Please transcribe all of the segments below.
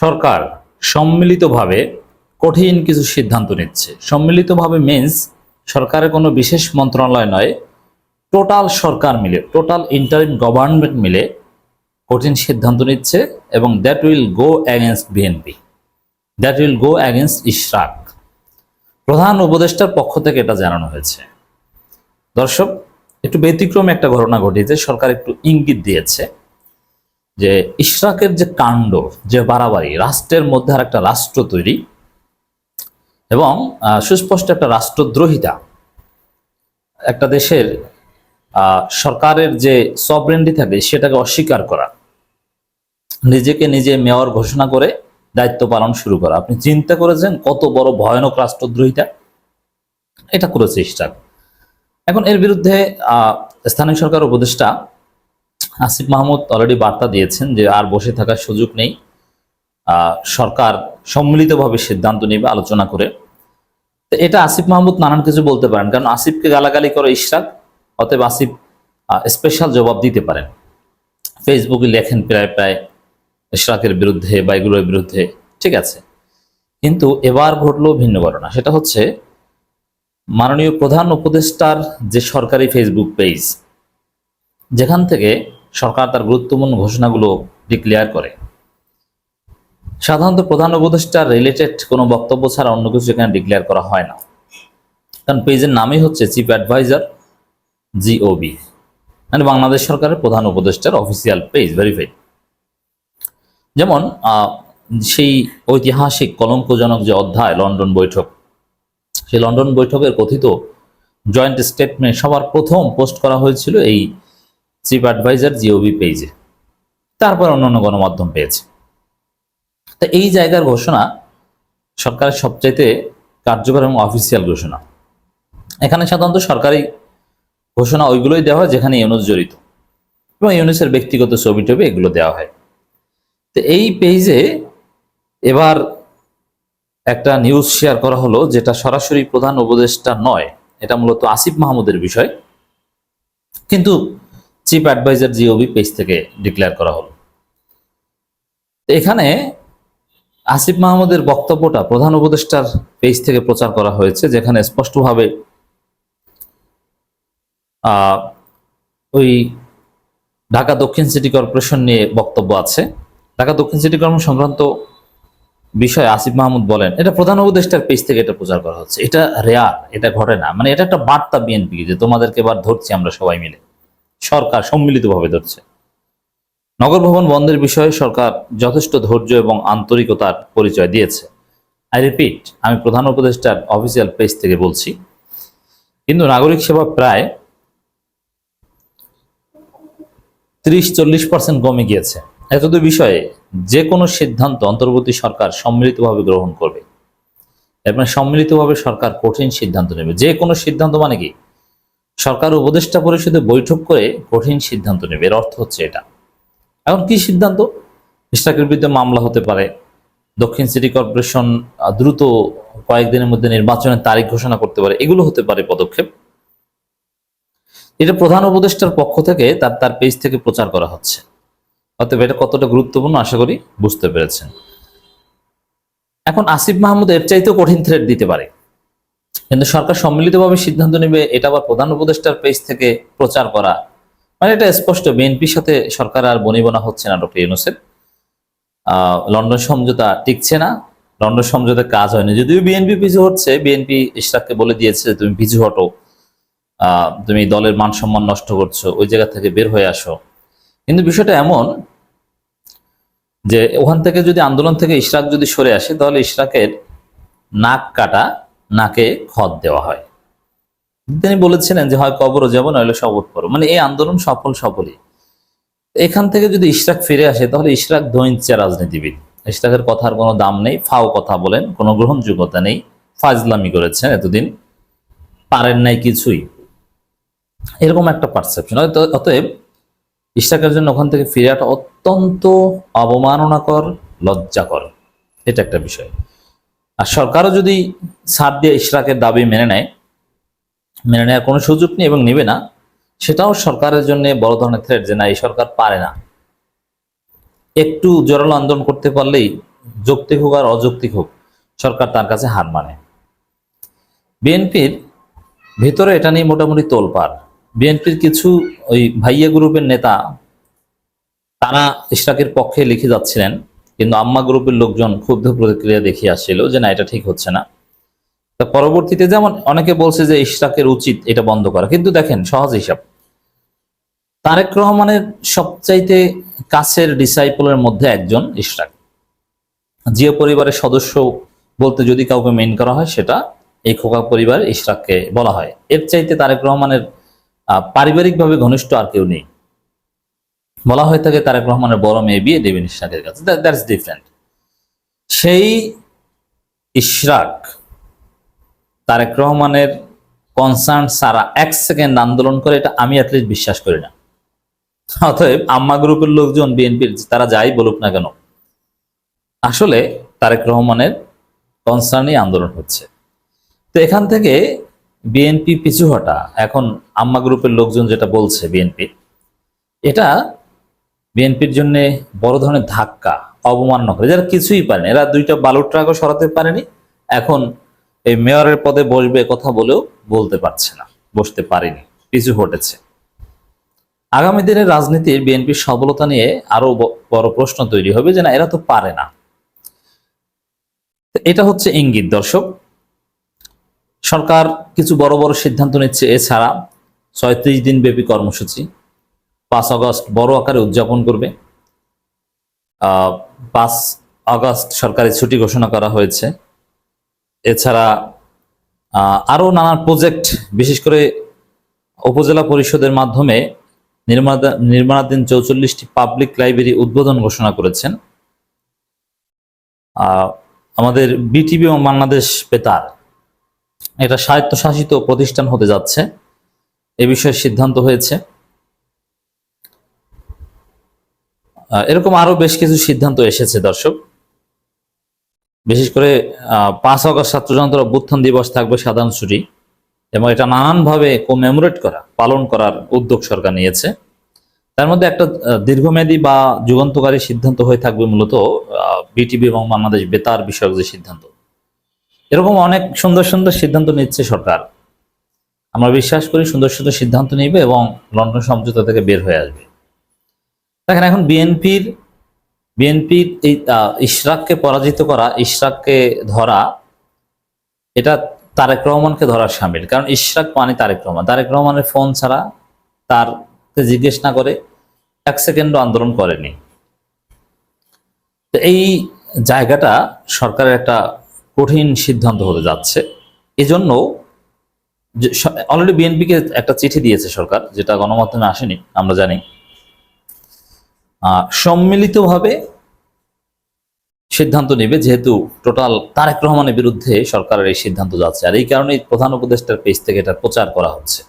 সরকার সম্মিলিতভাবে কঠিন কিছু সিদ্ধান্ত নিচ্ছে। সম্মিলিতভাবে মিন্স সরকারের কোনো বিশেষ মন্ত্রণালয় নয় টোটাল সরকার মিলে টোটাল ইন্টারিম গভর্নমেন্ট মিলে কঠিন সিদ্ধান্ত নিচ্ছে এবং that will go against BNP that will go against Ishraq. প্রধান উপদেষ্টার পক্ষ থেকে এটা জানানো হয়েছে। দর্শক, একটু ব্যতিক্রম একটা ঘটনা ঘটিয়েছে সরকার একটু ইঙ্গিত দিয়েছে। যে ইশরাকের যে কাণ্ড, যে বাড়াবাড়ি, রাষ্ট্রের মধ্যে আর একটা রাষ্ট্র তৈরি এবং সুস্পষ্ট একটা রাষ্ট্রদ্রোহিতা। একটা দেশের সরকারের যে সবরেন্ডি থাকে সেটাকে অস্বীকার করা। নিজেকে নিজে মেয়র ঘোষণা করে দায়িত্ব পালন শুরু করা। আপনি চিন্তা করেছেন কত বড় ভয়ানক রাষ্ট্রদ্রোহিতা? এটা করেছে ইশরাক। এখন এর বিরুদ্ধে স্থানীয় সরকার উপদেষ্টা আসিফ মাহমুদ অলরেডি বার্তা দিয়েছেন যে আর বসে থাকার সুযোগ নেই। সরকার সম্মিলিতভাবে সিদ্ধান্ত নেবে আলোচনা করে। তো এটা আসিফ মাহমুদ নানান কিছু বলতে পারেন, কারণ আসিফকে গালাগালি করে ইশরাক অতএব আসিফ স্পেশাল জবাব দিতে পারেন। ফেসবুকে লেখেন প্রায় প্রায় ইশরাকের বিরুদ্ধে বা এগুলোর বিরুদ্ধে, ঠিক আছে। কিন্তু এবার ঘটলো ভিন্ন ঘটনা, সেটা হচ্ছে মাননীয় প্রধান উপদেষ্টার যে সরকারি ফেসবুক পেজ যেখান থেকে সরকার তার গুরুত্বপূর্ণ ঘোষণাগুলো ডিক্লেয়ার করে। সাধারণত প্রধান উপদেষ্টার রিলেটেড কোনো বক্তব্য ছাড়া অন্য কিছু এখানে ডিক্লেয়ার করা হয় না। কারণ পেজের নামই হচ্ছে চিফ অ্যাডভাইজার জিওবি মানে বাংলাদেশ সরকারের প্রধান উপদেষ্টার অফিসিয়াল পেজ ভেরিফাইড যেমন সেই ঐতিহাসিক কলঙ্কজনক যে অধ্যায়, লন্ডন বৈঠক, সেই লন্ডন বৈঠকের কথিত জয়েন্ট স্টেটমেন্ট সবার প্রথম পোস্ট করা হয়েছিল এই চিফ অ্যাডভাইজার জিওবি পেজে তারপর অন্যান্য গণমাধ্যম পেয়েছে। তা এই জায়গার ঘোষণা সরকারের সবচাইতে কার্যকর এবং অফিসিয়াল ঘোষণা। এখানে সাধারণত সরকারি ঘোষণা ওইগুলোই দেওয়া হয় যেখানে ইউনুস জড়িত। এবং ইউনুসের ব্যক্তিগত ছবি টবি এগুলো দেওয়া হয়। তো এই পেজে এবার একটা নিউজ শেয়ার করা হলো যেটা সরাসরি প্রধান উপদেষ্টা নয়, এটা মূলত আসিফ মাহমুদের বিষয়। কিন্তু চিফ অ্যাডভাইজার জিওবি পেজ থেকে ডিক্লেয়ার করা হলো। এখানে আসিফ মাহমুদের বক্তব্যটা প্রধান উপদেষ্টার পেজ থেকে প্রচার করা হয়েছে, যেখানে স্পষ্টভাবে ওই ঢাকা দক্ষিণ সিটি কর্পোরেশন নিয়ে বক্তব্য আছে। ঢাকা দক্ষিণ সিটি কর্পোরেশন সংক্রান্ত বিষয়ে আসিফ মাহমুদ বলেন, এটা প্রধান উপদেষ্টার পেজ থেকে এটা প্রচার করা হচ্ছে। এটা রেয়ার এটা ঘটে না। মানে এটা একটা বার্তা বিএনপি যে তোমাদেরকে এবার ধরছি আমরা সবাই মিলে। সরকার সম্মিলিতভাবে ধরছে। নগর ভবন বন্ধের বিষয়ে সরকার যথেষ্ট ধৈর্য এবং আন্তরিকতার পরিচয় দিয়েছে। আই রিপিট আমি প্রধান উপদেষ্টার অফিসিয়াল পেজ থেকে বলছি। কিন্তু নাগরিক সেবা প্রায় ত্রিশ চল্লিশ পার্সেন্ট কমে গিয়েছে। এতদ বিষয়ে যে কোনো সিদ্ধান্ত অন্তর্বর্তী সরকার সম্মিলিতভাবে গ্রহণ করবে। এর মানে সম্মিলিতভাবে সরকার কঠিন সিদ্ধান্ত নেবে। যে কোনো সিদ্ধান্ত মানে কি? সরকার উপদেষ্টা পরিষদে বৈঠক করে কঠিন সিদ্ধান্ত নেবে। এর অর্থ হচ্ছে এটা। এখন কি সিদ্ধান্ত? ইশরাকের বিরুদ্ধে মামলা হতে পারে। দক্ষিণ সিটি কর্পোরেশন দ্রুত কয়েকদিনের মধ্যে নির্বাচনের তারিখ ঘোষণা করতে পারে। এগুলো হতে পারে পদক্ষেপ। এটা প্রধান উপদেষ্টার পক্ষ থেকে তার তার পেজ থেকে প্রচার করা হচ্ছে। অতএব এটা কতটা গুরুত্বপূর্ণ আশা করি বুঝতে পেরেছেন। এখন আসিফ মাহমুদ এর চাইতেও কঠিন থ্রেট দিতে পারে। কিন্তু সরকার সম্মিলিতভাবে সিদ্ধান্ত নেবে, এটা আবার প্রধান উপদেষ্টার পেজ থেকে প্রচার করা। মানে এটা স্পষ্ট, বিএনপির সাথে সরকার আর বনিবনা হচ্ছে না, ডক্টর ইউনুসের। লন্ডন সমঝোতা টিকছে না, লন্ডন সমঝোতার কাজ হয়নি। যদিও বিএনপি পিছু হচ্ছে, বিএনপি ইশরাককে বলে দিয়েছে তুমি পিছু হটো তুমি দলের মান সম্মান নষ্ট করছ, ওই জায়গা থেকে বের হয়ে আসো। কিন্তু বিষয়টা এমন যে ওখান থেকে যদি আন্দোলন থেকে ইশরাক যদি সরে আসে, তাহলে ইশরাকের নাক কাটা নাকে খত দেওয়া হয়। তিনি বলেছিলেন যে, হয় কবরও যাব নইলে শপথ করো মানে এই আন্দোলন সফল সফলই। এখান থেকে যদি ইশরাক ফিরে আসে, তাহলে ইশরাক দৈঞ্চা রাজনীতিবিদ। ইশরাকের কথার কোনো দাম নেই, ফাও কথা বলেন, কোনো গ্রহণযোগ্যতা নেই, ফাজলামি করেছেন এতদিন, পারেন নাই কিছুই। এরকম একটা পারসেপশন অতএব ইশরাকের জন্য ওখান থেকে ফিরে আসা অত্যন্ত অবমাননাকর, লজ্জাকর। এটা একটা বিষয়। আর সরকারও যদি ছাড় দিয়ে ইশরাকের দাবি মেনে নেয়, মেনে নেওয়ার কোনো সুযোগ নেই এবং নেবে না, সেটাও সরকারের জন্য বড় ধরনের থ্রেট যে না, এই সরকার পারে না। একটু জোরালো আন্দোলন করতে পারলেই যৌক্তিক হোক আর অযৌক্তিক হোক, সরকার তার কাছে হার মানে। বিএনপির ভেতরে এটা নিয়ে মোটামুটি তোলপাড়। বিএনপির কিছু ওই ভাইয়া গ্রুপের নেতা, তারা ইশরাকের পক্ষে লিখে যাচ্ছিলেন কিন্তু আম্মা গ্রুপের লোকজন ক্ষুব্ধ প্রতিক্রিয়া দেখিয়ে আসছিল যে না, এটা ঠিক হচ্ছে না। তা পরবর্তীতে যেমন অনেকে বলছে যে ইশরাকের উচিত এটা বন্ধ করা, কিন্তু দেখেন সহজ হিসাব। তারেক রহমানের সবচাইতে কাছের ডিসাইপলের মধ্যে একজন ইশরাক জিও পরিবারের সদস্য বলতে যদি কাউকে মেন করা হয়, সেটা এই খোকা পরিবার ইশরাককে বলা হয়। এর চাইতে তারেক রহমানের পারিবারিকভাবে ঘনিষ্ঠ আর কেউ নেই। বলা হয়ে থাকে তারেক রহমানের বড় মেয়ে বিয়ে দেবেন ইশরাকের কাছে। দ্যাটস ডিফারেন্ট সেই ইশরাক তারেক রহমানের কনসার্ন সারা এক সেকেন্ড আন্দোলন করে, এটা আমি অ্যাটলিস্ট বিশ্বাস করি না। অতএব আম্মা গ্রুপের লোকজন, বিএনপির, তারা যাই বলুক না কেন, আসলে তারেক রহমানের কনসার্নই আন্দোলন হচ্ছে। তো এখান থেকে বিএনপি পিছু হটা, এখন আম্মা গ্রুপের লোকজন যেটা বলছে বিএনপি, এটা বিএনপির জন্য বড় ধরনের ধাক্কা অবমাননা করে যারা কিছুই পারেনি, এরা দুইটা বালুর ট্রাকও সরাতে পারেনি, এখন এই মেয়রের পদে বসবে কথা বলেও বলতে পারছে না, বসতে পারেনি, পিছু হটেছে। আগামী দিনের রাজনীতির বিএনপির সফলতা নিয়ে আরও বড় প্রশ্ন তৈরি হবে যে না, এরা তো পারে না। এটা হচ্ছে ইঙ্গিত, দর্শক। সরকার কিছু বড় বড় সিদ্ধান্ত নিচ্ছে, এছাড়া ছয়ত্রিশ দিন ব্যাপী কর্মসূচি। পাঁচ আগস্ট বড় আকারে উদযাপন করবে। পাঁচ আগস্ট সরকারি ছুটি ঘোষণা করা হয়েছে। এছাড়া আহ, আরও নানান প্রজেক্ট বিশেষ করে উপজেলা পরিষদের মাধ্যমে নির্মাণা- নির্মাণাধীন চৌচল্লিশটি পাবলিক লাইব্রেরি উদ্বোধন ঘোষণা করেছেন। আমাদের বিটিভি এবং বাংলাদেশ বেতার এটা স্বায়ত্তশাসিত প্রতিষ্ঠান হতে যাচ্ছে। এ বিষয়ে সিদ্ধান্ত হয়েছে। এরকম আরও বেশ কিছু সিদ্ধান্ত এসেছে, দর্শক। বিশেষ করে পাঁচ আগস্ট ছাত্র জনতার অভ্যুত্থান দিবস থাকবে সাধারণ ছুটি এবং এটা নানানভাবে কমেমোরেট করা, পালন করার উদ্যোগ সরকার নিয়েছে। তার মধ্যে একটা দীর্ঘমেয়াদী বা যুগান্তকারী সিদ্ধান্ত হয়ে থাকবে মূলত বিটিভি এবং বাংলাদেশ বেতার বিষয়ক যে সিদ্ধান্ত। এরকম অনেক সুন্দর সুন্দর সিদ্ধান্ত নিচ্ছে সরকার। আমরা বিশ্বাস করি সুন্দর সুন্দর সিদ্ধান্ত নিবে এবং লন্ডন সমঝোতা থেকে বের হয়ে আসবে। দেখেন এখন বিএনপির বিএনপির এই ইশরাককে পরাজিত করা, ইশরাককে ধরা, এটা তারেক রহমানকে ধরার সামিল। কারণ ইশরাক মানে তারেক রহমান। তারেক রহমানের ফোন ছাড়া তার জিজ্ঞেস না করে এক সেকেন্ডও আন্দোলন করেনি। তো এই জায়গাটা সরকারের একটা কঠিন সিদ্ধান্ত হতে যাচ্ছে। এজন্য অলরেডি বিএনপিকে একটা চিঠি দিয়েছে সরকার, যেটা গণমাধ্যমে আসেনি, আমরা জানি। সম্মিলিতভাবে সিদ্ধান্ত নেবে, যেহেতু টোটাল তারেক রহমানের বিরুদ্ধে সরকারের এই সিদ্ধান্ত যাচ্ছে। আর এই কারণেই প্রধান উপদেষ্টার পেজ থেকে এটা প্রচার করা হচ্ছে।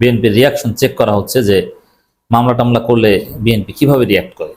বিএনপির রিয়াকশন চেক করা হচ্ছে যে মামলা টামলা করলে বিএনপি কীভাবে রিয়াক্ট করে?